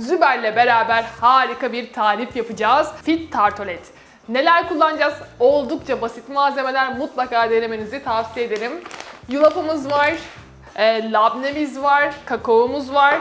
Züber'le beraber harika bir tarif yapacağız. Fit tartolet. Neler kullanacağız? Oldukça basit malzemeler mutlaka denemenizi tavsiye ederim. Yulafımız var, e, labnemiz var, kakaomuz var,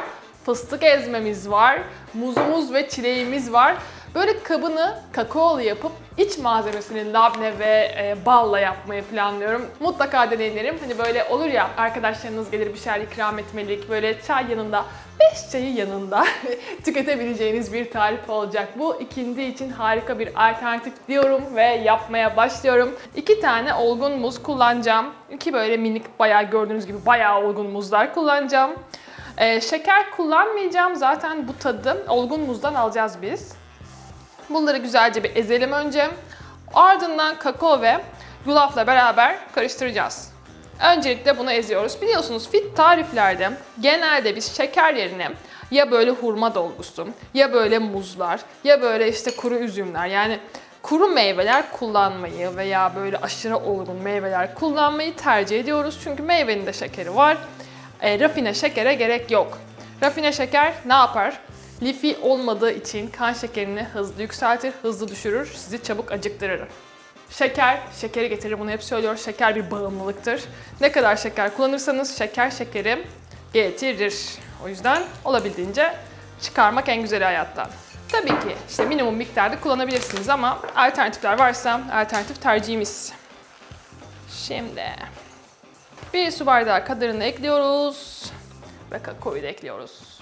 fıstık ezmemiz var, muzumuz ve çileğimiz var. Böyle kabını kakaolu yapıp iç malzemesini labne ve e, balla yapmayı planlıyorum. Mutlaka deneyimlerim. Hani böyle olur ya arkadaşlarınız gelir bir şeyler ikram etmelik, böyle çay yanında, beş çayı yanında tüketebileceğiniz bir tarif olacak. Bu ikindi için harika bir alternatif diyorum ve yapmaya başlıyorum. İki tane olgun muz kullanacağım. İki böyle minik bayağı gördüğünüz gibi bayağı olgun muzlar kullanacağım. Ee, şeker kullanmayacağım. Zaten bu tadı olgun muzdan alacağız biz. Bunları güzelce bir ezelim önce. Ardından kakao ve yulafla beraber karıştıracağız. Öncelikle bunu eziyoruz. Biliyorsunuz fit tariflerde genelde biz şeker yerine ya böyle hurma dolgusu, ya böyle muzlar, ya böyle işte kuru üzümler yani kuru meyveler kullanmayı veya böyle aşırı olgun meyveler kullanmayı tercih ediyoruz. Çünkü meyvenin de şekeri var. E, rafine şekere gerek yok. Rafine şeker ne yapar? Lifi olmadığı için kan şekerini hızlı yükseltir, hızlı düşürür, sizi çabuk acıktırır. Şeker, şekeri getirir. Bunu hep söylüyor. Şeker bir bağımlılıktır. Ne kadar şeker kullanırsanız şeker şekeri getirir. O yüzden olabildiğince çıkarmak en güzeli hayattan. Tabii ki işte minimum miktarda kullanabilirsiniz ama alternatifler varsa alternatif tercihimiz. Şimdi bir su bardağı kadarını ekliyoruz ve kakaoyu da ekliyoruz.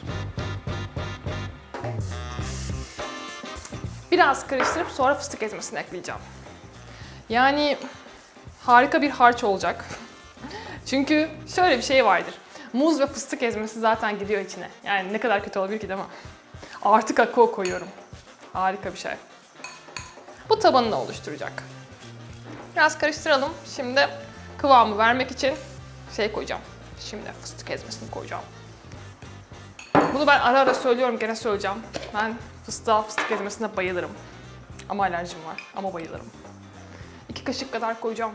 Biraz karıştırıp sonra fıstık ezmesini ekleyeceğim. Yani harika bir harç olacak. Çünkü şöyle bir şey vardır. Muz ve fıstık ezmesi zaten gidiyor içine. Yani ne kadar kötü olabilir ki değil mi? Artı kakao koyuyorum. Harika bir şey. Bu tabanını oluşturacak. Biraz karıştıralım. Şimdi kıvamı vermek için şey koyacağım. Şimdi fıstık ezmesini koyacağım. Bunu ben ara ara söylüyorum, gene söyleyeceğim. Ben fıstığa, fıstık ezmesine bayılırım. Ama alerjim var, ama bayılırım. İki kaşık kadar koyacağım.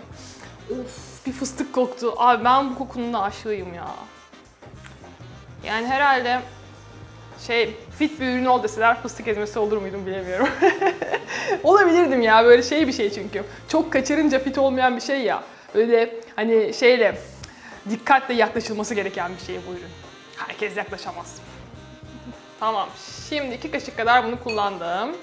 Of, bir fıstık koktu. Abi ben bu kokunun aşığıyım ya. Yani herhalde şey fit bir ürün ol deseler fıstık ezmesi olur muydum bilemiyorum. Olabilirdim ya böyle şey bir şey çünkü. Çok kaçırınca fit olmayan bir şey ya. Böyle hani şeyle dikkatle yaklaşılması gereken bir şey bu ürün. Herkes yaklaşamaz. Tamam. Şimdi iki kaşık kadar bunu kullandım.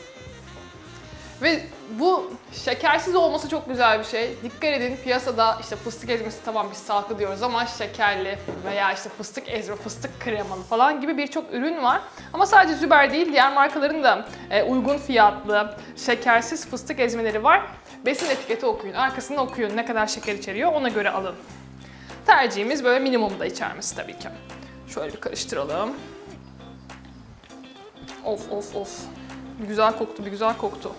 Ve bu şekersiz olması çok güzel bir şey. Dikkat edin piyasada işte fıstık ezmesi tamam biz sağlıklı diyoruz ama şekerli veya işte fıstık ezme, fıstık kremalı falan gibi birçok ürün var. Ama sadece Züber değil diğer markaların da e, uygun fiyatlı şekersiz fıstık ezmeleri var. Besin etiketi okuyun, arkasını okuyun ne kadar şeker içeriyor ona göre alın. Tercihimiz böyle minimumda içermesi tabii ki. Şöyle bir karıştıralım. Of of of. Güzel koktu, bir güzel koktu.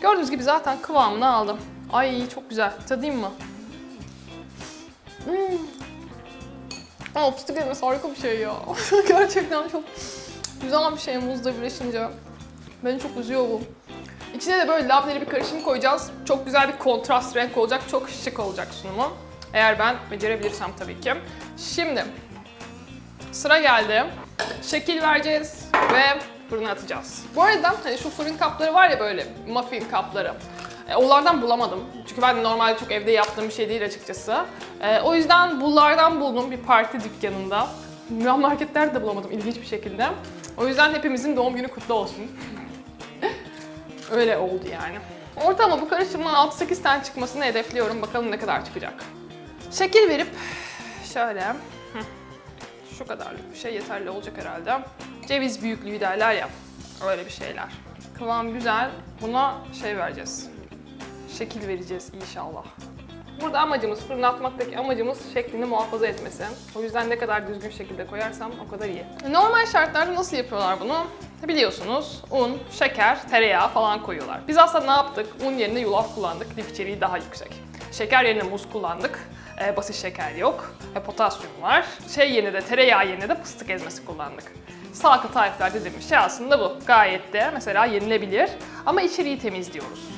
Gördüğünüz gibi zaten kıvamını aldım. Ay çok güzel. Tadayım mı? Hmm. Aa, fıstık ezmesi harika bir şey ya. Gerçekten çok güzel bir şey muzla birleşince. Beni çok üzüyor bu. İçine de böyle labneli bir karışım koyacağız. Çok güzel bir kontrast renk olacak. Çok şık olacak sunumu. Eğer ben becerebilirsem tabii ki. Şimdi sıra geldi. Şekil vereceğiz ve fırına atacağız. Bu arada hani şu fırın kapları var ya böyle muffin kapları. E, onlardan bulamadım. Çünkü ben de normalde çok evde yaptığım bir şey değil açıkçası. E, o yüzden bunlardan buldum bir parti dükkanında. Ya marketlerde de bulamadım ilginç bir şekilde. O yüzden hepimizin doğum günü kutlu olsun. Öyle oldu yani. Ortalama bu karışımdan 6-8 tane çıkmasını hedefliyorum. Bakalım ne kadar çıkacak. Şekil verip şöyle şu kadarlık bir şey yeterli olacak herhalde. Ceviz büyüklüğü derler ya. Öyle bir şeyler. Kıvam güzel. Buna şey vereceğiz. Şekil vereceğiz inşallah. Burada amacımız, fırına atmaktaki amacımız şeklini muhafaza etmesi. O yüzden ne kadar düzgün şekilde koyarsam o kadar iyi. Normal şartlarda nasıl yapıyorlar bunu? Biliyorsunuz un, şeker, tereyağı falan koyuyorlar. Biz aslında ne yaptık? Un yerine yulaf kullandık. Lif içeriği daha yüksek. Şeker yerine muz kullandık. Ee, basit şeker yok. E, potasyum var. Şey yerine de tereyağı yerine de fıstık ezmesi kullandık. Sağlıklı tarifler dediğimiz şey aslında bu. Gayet de mesela yenilebilir ama içeriği temizliyoruz.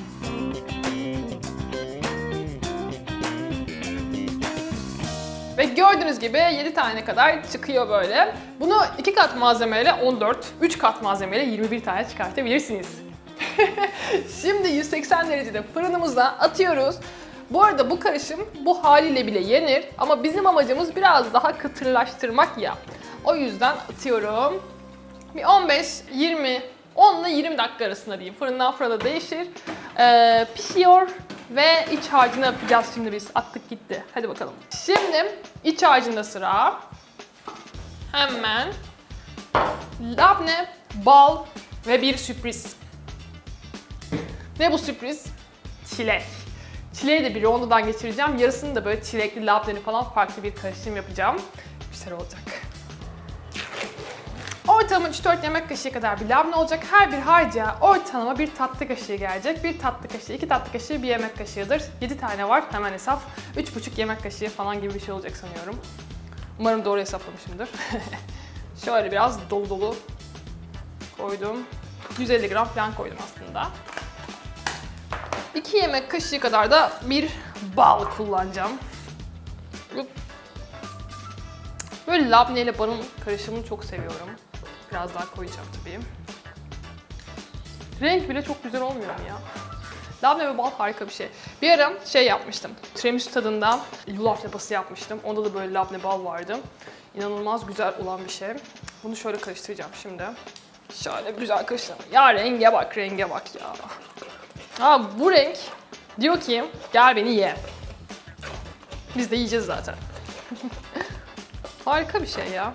Ve gördüğünüz gibi 7 tane kadar çıkıyor böyle. Bunu 2 kat malzemeyle 14, 3 kat malzemeyle 21 tane çıkartabilirsiniz. Şimdi 180 derecede fırınımıza atıyoruz. Bu arada bu karışım bu haliyle bile yenir ama bizim amacımız biraz daha kıtırlaştırmak ya. O yüzden atıyorum. Bir 15, 20, 10 ile 20 dakika arasında diyeyim. Fırından fırına değişir. Ee, pişiyor ve iç harcını yapacağız şimdi biz. Attık gitti. Hadi bakalım. Şimdi iç harcında sıra. Hemen labne, bal ve bir sürpriz. Ne bu sürpriz? Çilek. Çileği de bir rondodan geçireceğim. Yarısını da böyle çilekli labneli falan farklı bir karışım yapacağım. Güzel olacak. Ortalama 3-4 yemek kaşığı kadar bir labne olacak. Her bir harca ortalama bir tatlı kaşığı gelecek. Bir tatlı kaşığı, iki tatlı kaşığı bir yemek kaşığıdır. 7 tane var hemen hesap. 3,5 yemek kaşığı falan gibi bir şey olacak sanıyorum. Umarım doğru hesaplamışımdır. Şöyle biraz dolu dolu koydum. 150 gram falan koydum aslında. 2 yemek kaşığı kadar da bir bal kullanacağım. Böyle labne ile balın karışımını çok seviyorum. Biraz daha koyacağım tabii. Renk bile çok güzel olmuyor mu ya? Labne ve bal harika bir şey. Bir ara şey yapmıştım. Tiramisu tadında yulaf yapısı yapmıştım. Onda da böyle labne bal vardı. İnanılmaz güzel olan bir şey. Bunu şöyle karıştıracağım şimdi. Şöyle güzel karıştırdım. Ya renge bak, renge bak ya. Ha bu renk diyor ki gel beni ye. Biz de yiyeceğiz zaten. Harika bir şey ya.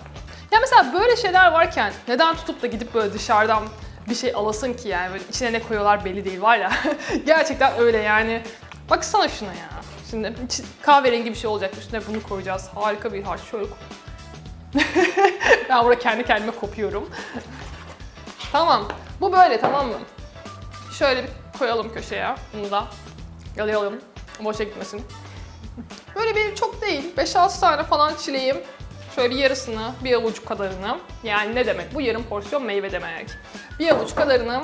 Ya mesela böyle şeyler varken neden tutup da gidip böyle dışarıdan bir şey alasın ki yani böyle içine ne koyuyorlar belli değil var ya. Gerçekten öyle yani. Baksana şuna ya. Şimdi kahverengi bir şey olacak üstüne bunu koyacağız. Harika bir harç. Şöyle ben burada kendi kendime kopuyorum. tamam. Bu böyle tamam mı? Şöyle bir koyalım köşeye. Bunu da yalayalım. Boşa gitmesin. Böyle bir çok değil. 5-6 tane falan çileğim. Şöyle yarısını, bir avuç kadarını. Yani ne demek? Bu yarım porsiyon meyve demek. Bir avuç kadarını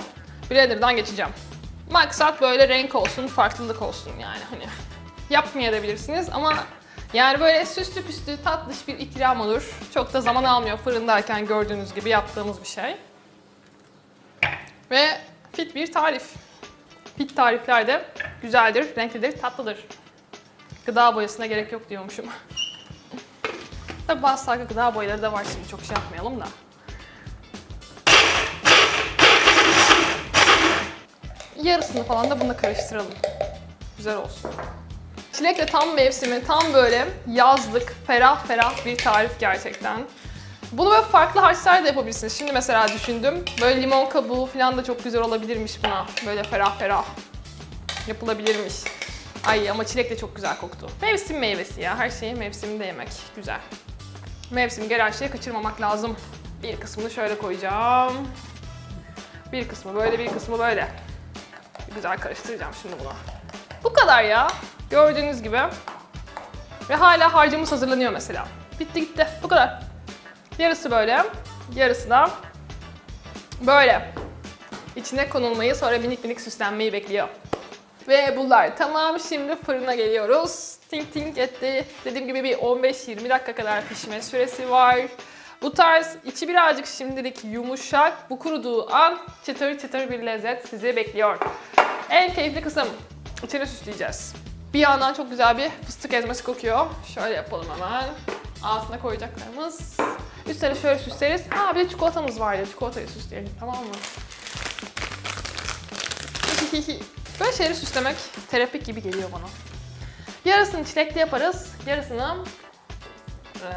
blenderdan geçeceğim. Maksat böyle renk olsun, farklılık olsun yani hani. Yapmayabilirsiniz ama yani böyle süslü püslü tatlış bir ikram olur. Çok da zaman almıyor fırındayken gördüğünüz gibi yaptığımız bir şey. Ve fit bir tarif. Fit tarifler de güzeldir, renklidir, tatlıdır. Gıda boyasına gerek yok diyormuşum. Tabi bazı farklı gıda boyaları da var şimdi çok şey yapmayalım da. Yarısını falan da bununla karıştıralım. Güzel olsun. Çilekle tam mevsimi, tam böyle yazlık, ferah ferah bir tarif gerçekten. Bunu böyle farklı harçlar da yapabilirsiniz. Şimdi mesela düşündüm. Böyle limon kabuğu falan da çok güzel olabilirmiş buna. Böyle ferah ferah yapılabilirmiş. Ay ama çilek de çok güzel koktu. Mevsim meyvesi ya. Her şeyi mevsiminde yemek. Güzel. Mevsim gelen şeyi kaçırmamak lazım. Bir kısmını şöyle koyacağım. Bir kısmı böyle, bir kısmı böyle. Güzel karıştıracağım şimdi bunu. Bu kadar ya. Gördüğünüz gibi. Ve hala harcımız hazırlanıyor mesela. Bitti gitti. Bu kadar. Yarısı böyle. Yarısı da böyle. İçine konulmayı sonra minik minik süslenmeyi bekliyor. Ve bunlar tamam. Şimdi fırına geliyoruz. Tink tink etti. Dediğim gibi bir 15-20 dakika kadar pişme süresi var. Bu tarz içi birazcık şimdilik yumuşak. Bu kuruduğu an çıtır çıtır bir lezzet sizi bekliyor. En keyifli kısım. İçini süsleyeceğiz. Bir yandan çok güzel bir fıstık ezmesi kokuyor. Şöyle yapalım hemen. Altına koyacaklarımız. Üstleri şöyle süsleriz. Ha bir de çikolatamız vardı. Çikolatayı süsleyelim tamam mı? Böyle şeyleri süslemek terapik gibi geliyor bana. Yarısını çilekli yaparız, yarısını e,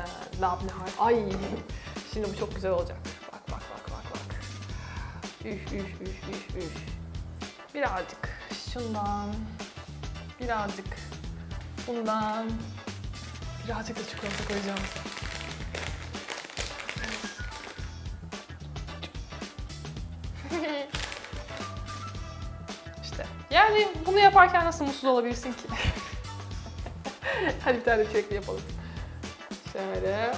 labne har. Ay, şimdi bu çok güzel olacak. Bak bak bak bak bak. Üf üf üf üf üf. Birazcık şundan, birazcık bundan, birazcık da çikolata koyacağım. Yani bunu yaparken nasıl mutsuz olabilirsin ki? Hadi bir tane çilekli yapalım. Şöyle.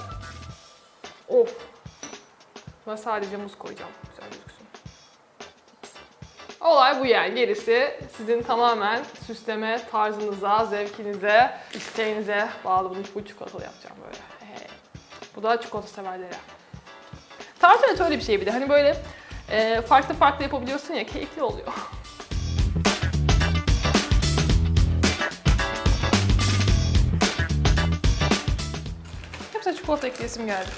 Of. Ben sadece muz koyacağım. Güzel gözüksün. Olay bu yani. Gerisi sizin tamamen süsleme tarzınıza, zevkinize, isteğinize bağlı. Bunu full çikolatalı yapacağım böyle. Hey. Bu da çikolata severlere. Tartalet öyle bir şey bir de. Hani böyle e, farklı farklı yapabiliyorsun ya keyifli oluyor. çikolata ekleyesim geldi.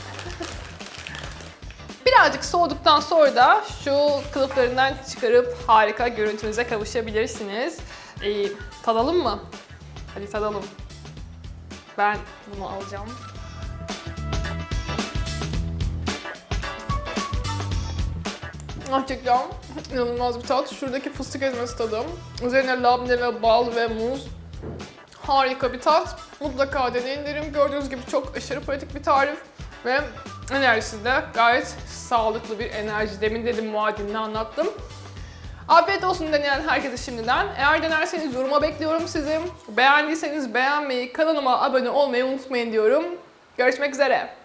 Birazcık soğuduktan sonra da şu kılıflarından çıkarıp harika görüntünüze kavuşabilirsiniz. Ee, tadalım mı? Hadi tadalım. Ben bunu alacağım. Gerçekten inanılmaz bir tat. Şuradaki fıstık ezmesi tadım. Üzerine labne ve bal ve muz. Harika bir tat. Mutlaka deneyin derim. Gördüğünüz gibi çok aşırı pratik bir tarif. Ve enerjisi de gayet sağlıklı bir enerji. Demin dedim muadilini anlattım. Afiyet olsun deneyen herkese şimdiden. Eğer denerseniz yoruma bekliyorum sizi. Beğendiyseniz beğenmeyi, kanalıma abone olmayı unutmayın diyorum. Görüşmek üzere.